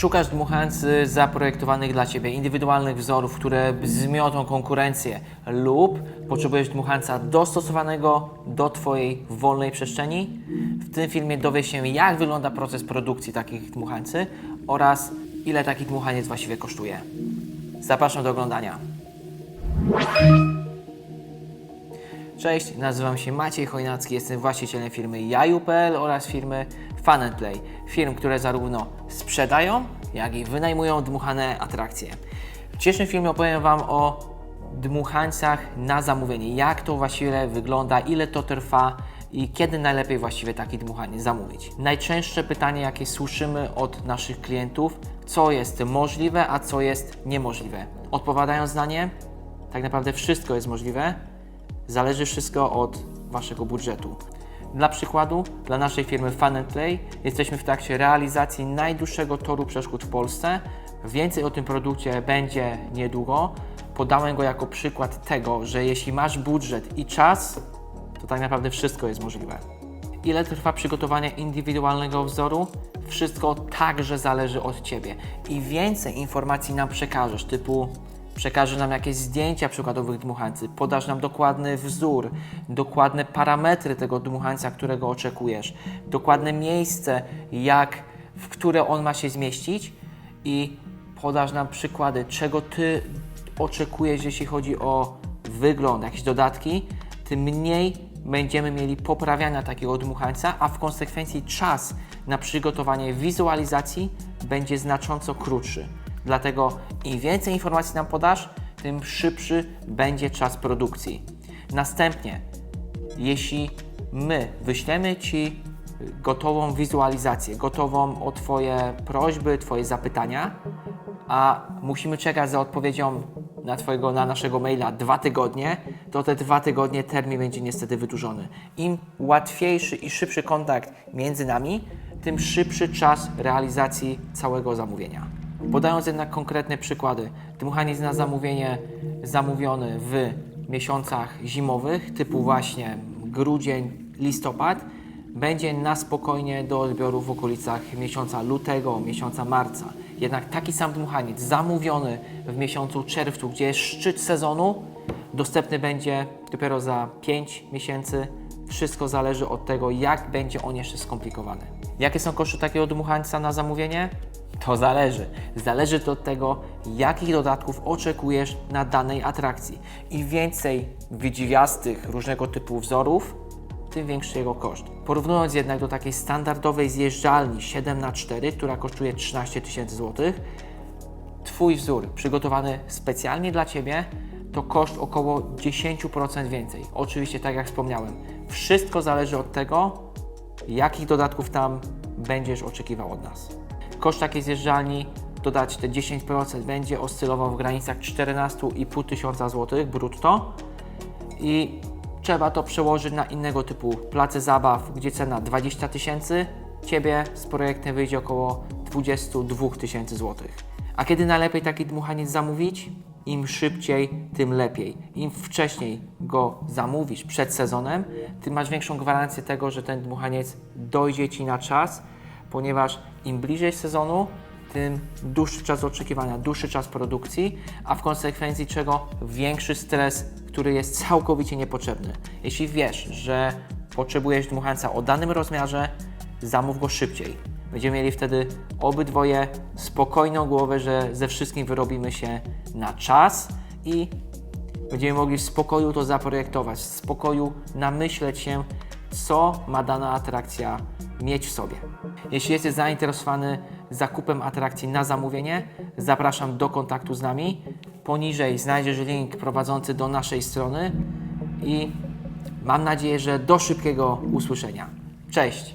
Szukasz dmuchańcy zaprojektowanych dla Ciebie, indywidualnych wzorów, które zmiotą konkurencję lub potrzebujesz dmuchańca dostosowanego do Twojej wolnej przestrzeni? W tym filmie dowiesz się, jak wygląda proces produkcji takich dmuchańcy oraz ile taki dmuchaniec właściwie kosztuje. Zapraszam do oglądania. Cześć, nazywam się Maciej Chojnacki, jestem właścicielem firmy Jaju.pl oraz firmy Fun Play. Firm, które zarówno sprzedają, jak i wynajmują dmuchane atrakcje. W dzisiejszym filmie opowiem Wam o dmuchańcach na zamówienie. Jak to właściwie wygląda, ile to trwa i kiedy najlepiej właściwie taki dmuchaniec zamówić. Najczęstsze pytanie, jakie słyszymy od naszych klientów, co jest możliwe, a co jest niemożliwe. Odpowiadając na nie, tak naprawdę wszystko jest możliwe, Zależy wszystko od Waszego budżetu. Dla przykładu, dla naszej firmy Fun Play jesteśmy w trakcie realizacji najdłuższego toru przeszkód w Polsce. Więcej o tym produkcie będzie niedługo. Podałem go jako przykład tego, że jeśli masz budżet i czas, to tak naprawdę wszystko jest możliwe. Ile trwa przygotowanie indywidualnego wzoru? Wszystko także zależy od Ciebie. I więcej informacji nam przekażesz, typu przekażesz nam jakieś zdjęcia przykładowych dmuchańcy, podasz nam dokładny wzór, dokładne parametry tego dmuchańca, którego oczekujesz, dokładne miejsce, jak, w które on ma się zmieścić. I podasz nam przykłady, czego Ty oczekujesz, jeśli chodzi o wygląd, jakieś dodatki, tym mniej będziemy mieli poprawiania takiego dmuchańca, a w konsekwencji czas na przygotowanie wizualizacji będzie znacząco krótszy. Dlatego im więcej informacji nam podasz, tym szybszy będzie czas produkcji. Następnie, jeśli my wyślemy Ci gotową wizualizację, gotową o Twoje prośby, Twoje zapytania, a musimy czekać za odpowiedzią na, twojego, na naszego maila dwa tygodnie, to te dwa tygodnie termin będzie niestety wydłużony. Im łatwiejszy i szybszy kontakt między nami, tym szybszy czas realizacji całego zamówienia. Podając jednak konkretne przykłady, dmuchaniec na zamówienie zamówiony w miesiącach zimowych, typu właśnie grudzień, listopad, będzie na spokojnie do odbioru w okolicach miesiąca lutego, miesiąca marca. Jednak taki sam dmuchaniec zamówiony w miesiącu czerwcu, gdzie jest szczyt sezonu, dostępny będzie dopiero za 5 miesięcy. Wszystko zależy od tego, jak będzie on jeszcze skomplikowany. Jakie są koszty takiego dmuchańca na zamówienie? To zależy. Zależy to od tego, jakich dodatków oczekujesz na danej atrakcji. Im więcej wydziwiastych różnego typu wzorów, tym większy jego koszt. Porównując jednak do takiej standardowej zjeżdżalni 7x4, która kosztuje 13 tysięcy złotych, Twój wzór przygotowany specjalnie dla Ciebie to koszt około 10% więcej. Oczywiście, tak jak wspomniałem, wszystko zależy od tego, jakich dodatków tam będziesz oczekiwał od nas. Koszt takiej zjeżdżalni, dodać te 10%, będzie oscylował w granicach 14,5 tysiąca złotych brutto i trzeba to przełożyć na innego typu place zabaw, gdzie cena 20 tysięcy, Ciebie z projektem wyjdzie około 22 tysięcy złotych. A kiedy najlepiej taki dmuchaniec zamówić? Im szybciej, tym lepiej. Im wcześniej go zamówisz przed sezonem, tym masz większą gwarancję tego, że ten dmuchaniec dojdzie Ci na czas, ponieważ im bliżej sezonu, tym dłuższy czas oczekiwania, dłuższy czas produkcji, a w konsekwencji czego większy stres, który jest całkowicie niepotrzebny. Jeśli wiesz, że potrzebujesz dmuchańca o danym rozmiarze, zamów go szybciej. Będziemy mieli wtedy obydwoje spokojną głowę, że ze wszystkim wyrobimy się na czas i będziemy mogli w spokoju to zaprojektować, w spokoju namyśleć się, co ma dana atrakcja mieć w sobie. Jeśli jesteś zainteresowany zakupem atrakcji na zamówienie, zapraszam do kontaktu z nami. Poniżej znajdziesz link prowadzący do naszej strony i mam nadzieję, że do szybkiego usłyszenia. Cześć!